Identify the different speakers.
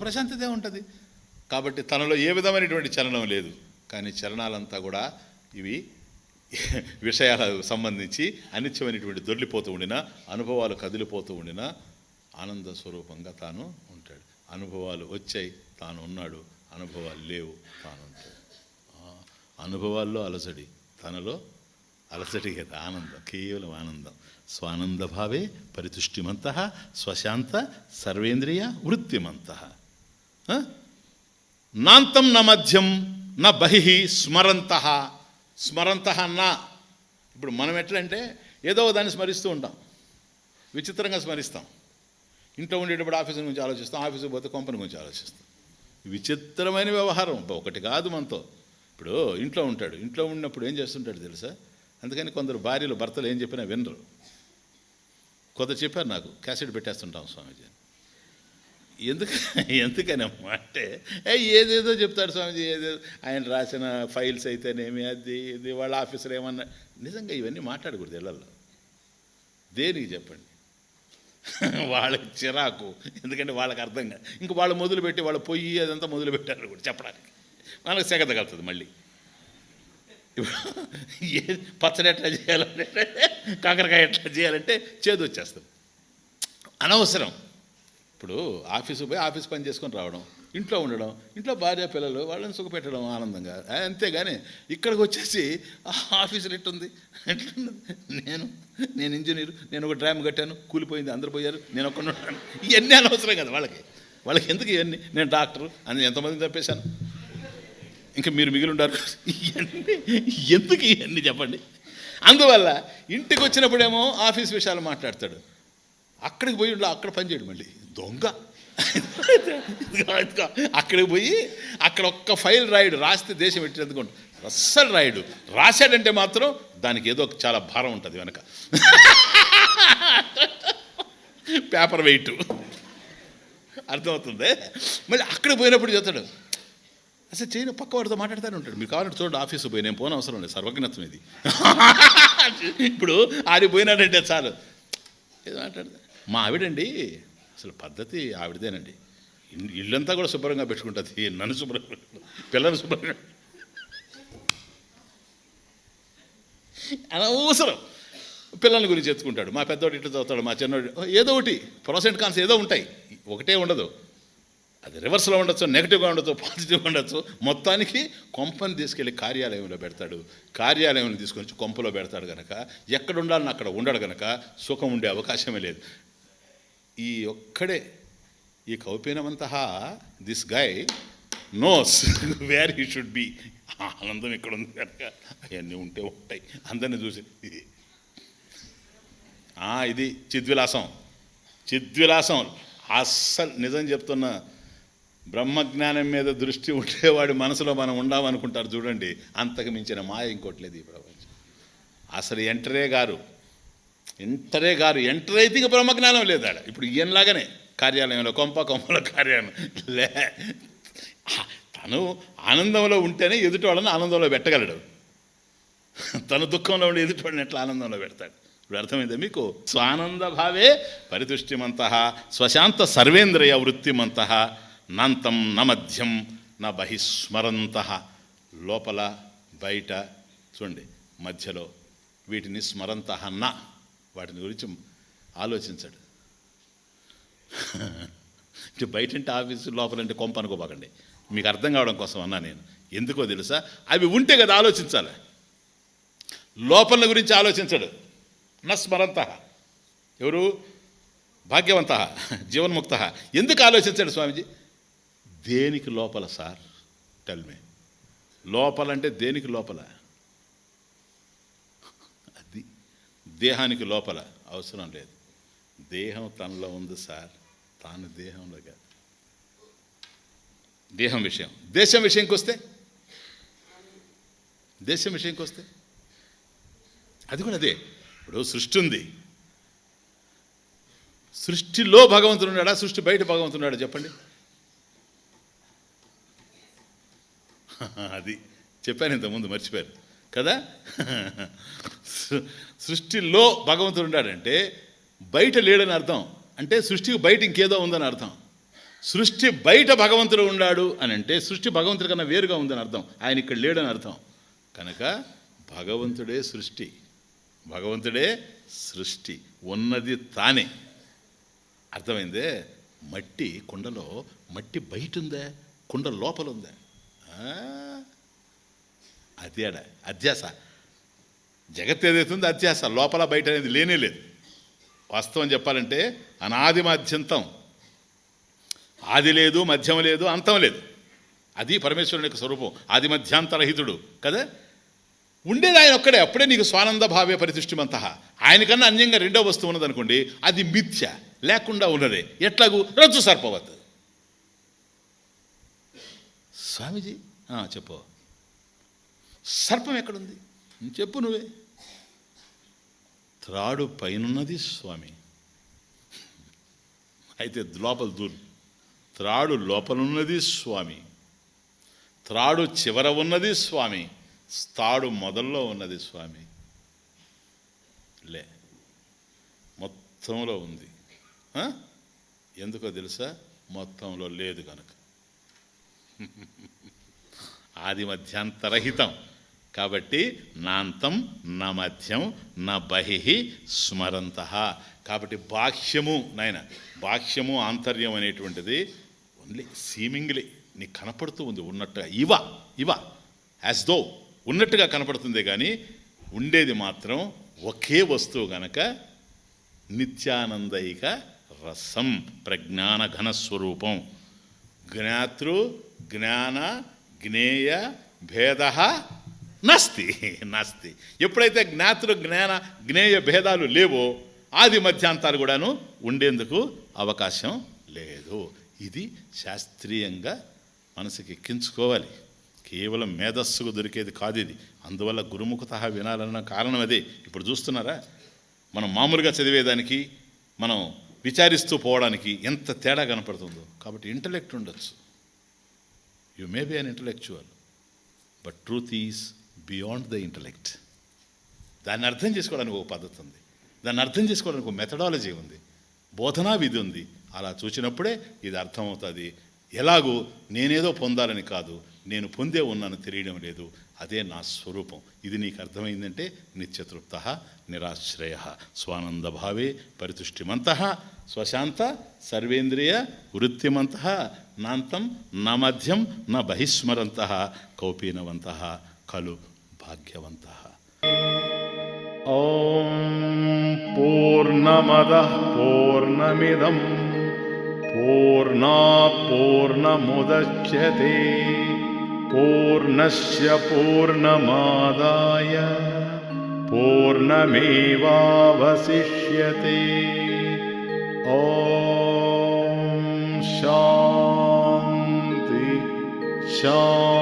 Speaker 1: ప్రశాంతతే ఉంటుంది. కాబట్టి తనలో ఏ విధమైనటువంటి చలనం లేదు. కానీ చలనాలంతా కూడా ఇవి విషయాలకు సంబంధించి అనిత్యమైనటువంటి దొర్లిపోతూ ఉండిన అనుభవాలు కదిలిపోతూ ఉండిన ఆనంద స్వరూపంగా తాను ఉంటాడు. అనుభవాలు వచ్చాయి తాను ఉన్నాడు. అనుభవాలు లేవు తాను ఉంటాడు. అనుభవాల్లో అలసడి తనలో అలసడి కదా ఆనందం కేవలం ఆనందం. స్వానందభావే పరితుష్టిమంత స్వశాంత సర్వేంద్రియ వృత్తిమంత. నాంతం న మధ్యం నా బహి స్మరంత. స్మరంత నా ఇప్పుడు మనం ఎట్లంటే ఏదో దాన్ని స్మరిస్తూ ఉంటాం. విచిత్రంగా స్మరిస్తాం. ఇంట్లో ఉండేటప్పుడు ఆఫీస్ గురించి ఆలోచిస్తాం ఆఫీస్కి పోతే కంపెనీ గురించి ఆలోచిస్తాం. విచిత్రమైన వ్యవహారం. ఒకటి కాదు మనతో. ఇప్పుడు ఇంట్లో ఉంటాడు. ఇంట్లో ఉన్నప్పుడు ఏం చేస్తుంటాడు తెలుసా? అందుకని కొందరు భార్యలు భర్తలు ఏం చెప్పినా వినరు. కొంత చెప్పారు నాకు. క్యాసెట్ పెట్టేస్తుంటాం స్వామీజీ ఎందుకు ఎందుకనమ్మా అంటే ఏ ఏదేదో చెప్తాడు స్వామిజీ ఏదేదో. ఆయన రాసిన ఫైల్స్ అయితేనేమి అది ఇది వాళ్ళ ఆఫీసర్ ఏమన్నా. నిజంగా ఇవన్నీ మాట్లాడకూడదు ఇళ్ళల్లో దేనికి చెప్పండి? వాళ్ళకి చిరాకు. ఎందుకంటే వాళ్ళకి అర్థం కాదు. ఇంక వాళ్ళు మొదలుపెట్టి వాళ్ళు పొయ్యి అదంతా మొదలు పెట్టారు కూడా చెప్పడానికి. మనకు సెగత తగలుతుంది మళ్ళీ. ఏ పచ్చడి ఎట్లా చేయాలంటే కాకరకాయ ఎట్లా చేయాలంటే చేదు వచ్చేస్తుంది అనవసరం. ఇప్పుడు ఆఫీసు పోయి ఆఫీస్ పని చేసుకొని రావడం ఇంట్లో ఉండడం ఇంట్లో భార్య పిల్లలు వాళ్ళని సుఖపెట్టడం ఆనందంగా. అంతేగాని ఇక్కడికి వచ్చేసి ఆఫీసులు ఎట్టుంది? ఎట్లుంది? నేను నేను ఇంజనీర్ నేను ఒక డ్రామ్ కట్టాను కూలిపోయింది అందరు పోయారు నేను ఒక్కడ ఉంటాను. ఇవన్నీ అనవసరం కదా వాళ్ళకి. వాళ్ళకి ఎందుకు ఇవన్నీ? నేను డాక్టరు అని ఎంతమందిని చంపేశాను ఇంకా మీరు మిగిలి ఉండారు ఇవన్నీ ఎందుకు ఇవన్నీ చెప్పండి? అందువల్ల ఇంటికి వచ్చినప్పుడేమో ఆఫీస్ విషయాలు మాట్లాడతాడు. అక్కడికి పోయి ఉండాలి అక్కడ పని చేయడు మళ్ళీ. దొంగ. అక్కడికి పోయి అక్కడ ఒక్క ఫైల్ రాయుడు రాస్తే దేశం పెట్టినందుకు అస్సలు రాయుడు. రాశాడంటే మాత్రం దానికి ఏదో ఒక చాలా భారం ఉంటుంది వెనక. Paper weight. అర్థమవుతుంది? మళ్ళీ అక్కడికి పోయినప్పుడు చెప్తాడు అసలు చేయను పక్క వాడితో మాట్లాడుతూనే ఉంటాడు. మీరు కావాలంటే చూడండి ఆఫీసు పోయి నేను పోను అవసరం లేదు సర్వజ్ఞత్వం ఇది. ఇప్పుడు ఆడిపోయినాడంటే చాలు. ఏదో మాట్లాడదా మా ఆవిడండి అసలు పద్ధతి ఆవిడదేనండి. ఇల్లంతా కూడా శుభ్రంగా పెట్టుకుంటుంది. నన్ను శుభ్రంగా పెట్టుకుంటుంది. పిల్లల్ని శుభ్రంగా అనవసరం. పిల్లల గురించి ఎత్తుకుంటాడు. మా పెద్దోడు ఇట్లా చదువుతాడు మా చిన్నోడు ఏదో ఒకటి ప్రొసెంట్ కాన్స్ ఏదో ఉంటాయి. ఒకటే ఉండదు. అది రివర్స్లో ఉండొచ్చు నెగిటివ్గా ఉండొచ్చు పాజిటివ్గా ఉండొచ్చు. మొత్తానికి కొంపని తీసుకెళ్ళి కార్యాలయంలో పెడతాడు. కార్యాలయంలో తీసుకొని వచ్చి కొంపలో పెడతాడు కనుక ఎక్కడ ఉండాలని అక్కడ ఉండడు కనుక సుఖం ఉండే అవకాశమే లేదు. ఈ ఒక్కడే ఈ కౌపీనమంత this guy knows where he should be ఆనందం ఇక్కడ ఉంది కనుక అవన్నీ ఉంటే ఉంటాయి. అందరిని చూసి ఇది. ఆ, ఇది చిద్విలాసం. చిద్విలాసం. అస్సలు నిజం చెప్తున్నా బ్రహ్మజ్ఞానం మీద దృష్టి ఉండేవాడి మనసులో మనం ఉండామనుకుంటారు చూడండి అంతకు మించిన మాయ ఇంకోట్లేదు ఈ ప్రపంచం. అసలు ఎంటరే గారు ఎంటరే గారు ఎంటర్ అయితే ఇక బ్రహ్మజ్ఞానం లేదు ఆడ ఇప్పుడు ఈయనలాగానే కార్యాలయంలో కొంప కొంపలో కార్యాలయం. లే తను ఆనందంలో ఉంటేనే ఎదుటివాళ్ళని ఆనందంలో పెట్టగలడు. తన దుఃఖంలో ఉండి ఎదుటివాడిని ఎట్లా ఆనందంలో పెడతాడు? ఇప్పుడు అర్థమైందా మీకు? స్వానంద భావే పరితుష్టిమంత స్వశాంత సర్వేంద్రియ వృత్తిమంత నాంతం న మధ్యం నా బహిస్మరంత. లోపల బయట చూడండి మధ్యలో వీటిని స్మరంత నా. వాటిని గురించి ఆలోచించాడు. అంటే బయట అంటే ఆఫీసు లోపలంటే కొంప అనుకోబాకండి. మీకు అర్థం కావడం కోసం అన్నా నేను. ఎందుకో తెలుసా? అవి ఉంటే కదా ఆలోచించాలి. లోపల గురించి ఆలోచించడు. నస్మరంత. ఎవరు? భాగ్యవంత. జీవన్ముక్త. ఎందుకు ఆలోచించాడు స్వామీజీ? దేనికి లోపల సార్? టెల్మే లోపలంటే దేనికి లోపల అది దేహానికి లోపల అవసరం లేదు. దేహం తనలో ఉంది సార్. తాను దేహంలో కాదు. దేహం విషయం. దేశం విషయంకి వస్తే? దేశం విషయంకి వస్తే? అది కూడా అదే. ఇప్పుడు సృష్టి ఉంది. సృష్టిలో భగవంతుడు ఉన్నాడా? సృష్టి బయట భగవంతుడు ఉన్నాడా? చెప్పండి. అది చెప్పాను ఇంతకుముందు మర్చిపోయారు కదా? సృ- సృష్టిలో భగవంతుడు ఉన్నాడంటే బయట లేడని అర్థం. అంటే సృష్టికి బయట ఇంకేదో ఉందని అర్థం. సృష్టి బయట భగవంతుడు ఉన్నాడు అని అంటే సృష్టి భగవంతుడి కన్నా వేరుగా ఉందని అర్థం. ఆయన ఇక్కడ లేడని అర్థం. కనుక భగవంతుడే సృష్టి. భగవంతుడే సృష్టి. ఉన్నది తానే. అర్థమైందే? మట్టి కుండలో మట్టి బయట ఉందా? కుండ లోపల ఉందా? అదేడ అధ్యాస. జగత్ ఏదైతుందో అధ్యాస లోపల బయట అనేది లేనే లేదు. వాస్తవం చెప్పాలంటే అనాది మధ్యంతం. ఆది లేదు మధ్యం లేదు అంతం లేదు. అది పరమేశ్వరుని యొక్క స్వరూపం. ఆది మధ్యాంతరహితుడు కదా? ఉండేది ఆయన ఒక్కడే అప్పుడే నీకు స్వానంద భావే పరితుష్టిమంత ఆయనకన్నా అన్యంగా రెండో వస్తువు ఉన్నదనుకోండి అది మిథ్య లేకుండా ఉన్నదే. ఎట్లాగూ? రజ్జు సర్పవత్. స్వామీజీ? చెప్పు. సర్పం ఎక్కడుంది? చెప్పు నువ్వే. త్రాడు పైనున్నది స్వామి. అయితే లోపల దూరు. త్రాడు లోపలున్నది స్వామి. త్రాడు చివర ఉన్నది స్వామి. తాడు మొదల్లో ఉన్నది స్వామి. లే. మొత్తంలో ఉంది. ఎందుకో తెలుసా? మొత్తంలో లేదు కనుక ఆది మధ్యాంతరహితం. కాబట్టి నాంతం నా మధ్యం నా బహిహి స్మరంత. కాబట్టి బాహ్యము నాయన బాహ్యము ఆంతర్యం అనేటువంటిది ఓన్లీ సీమింగ్లీ నీకు కనపడుతూ ఉంది ఉన్నట్టుగా. ఇవ ఇవ యాజ్ దో ఉన్నట్టుగా కనపడుతుంది కానీ ఉండేది మాత్రం ఒకే వస్తువు గనక నిత్యానందైక రసం ప్రజ్ఞాన ఘన స్వరూపం. జ్ఞాతృ జ్ఞాన జ్ఞేయ భేద నాస్తి. నాస్తి. ఎప్పుడైతే జ్ఞాతృ జ్ఞాన జ్ఞేయ భేదాలు లేవో ఆది మధ్యాంతాలు కూడాను ఉండేందుకు అవకాశం లేదు. ఇది శాస్త్రీయంగా మనసుకి ఎక్కించుకోవాలి. కేవలం మేధస్సుకు దొరికేది కాదు ఇది. అందువల్ల గురుముఖత వినాలన్న కారణం అదే. ఇప్పుడు చూస్తున్నారా? మనం మామూలుగా చదివేదానికి మనం విచారిస్తూ పోవడానికి ఎంత తేడా కనపడుతుందో. కాబట్టి ఇంటలెక్ట్ ఉండొచ్చు. You may be an intellectual but truth is beyond the intellect దాన్ని అర్థం చేసుకోవడానికి ఒక పద్ధతి ఉంది. దాన్ని అర్థం చేసుకోవడానికి ఒక మెథడాలజీ ఉంది. బోధనా విధి ఉంది. అలా చూసినప్పుడే ఇది అర్థమవుతుంది. ఎలాగూ నేనేదో పొందాలని కాదు నేను పొందే ఉన్నాను తెలియడం లేదు. అదే నా స్వరూపం. ఇది నీకు అర్థమైందంటే నిత్యతృప్త నిరాశ్రయ. స్వానందభావే పరితుష్టిమంత. స్వశాంత సర్వేంద్రియ వృత్తిమంత. నాంతం నా మధ్యం నా బహిస్మరంత. కౌపీనవంత ఖలు భాగ్యవంత. ఓం పూర్ణమద పూర్ణమిదం. పూర్ణా పూర్ణముద్యతే. पूर्णस्य पूर्णमादाय पूर्णमेवावशिष्यते। ओ शान्ति शा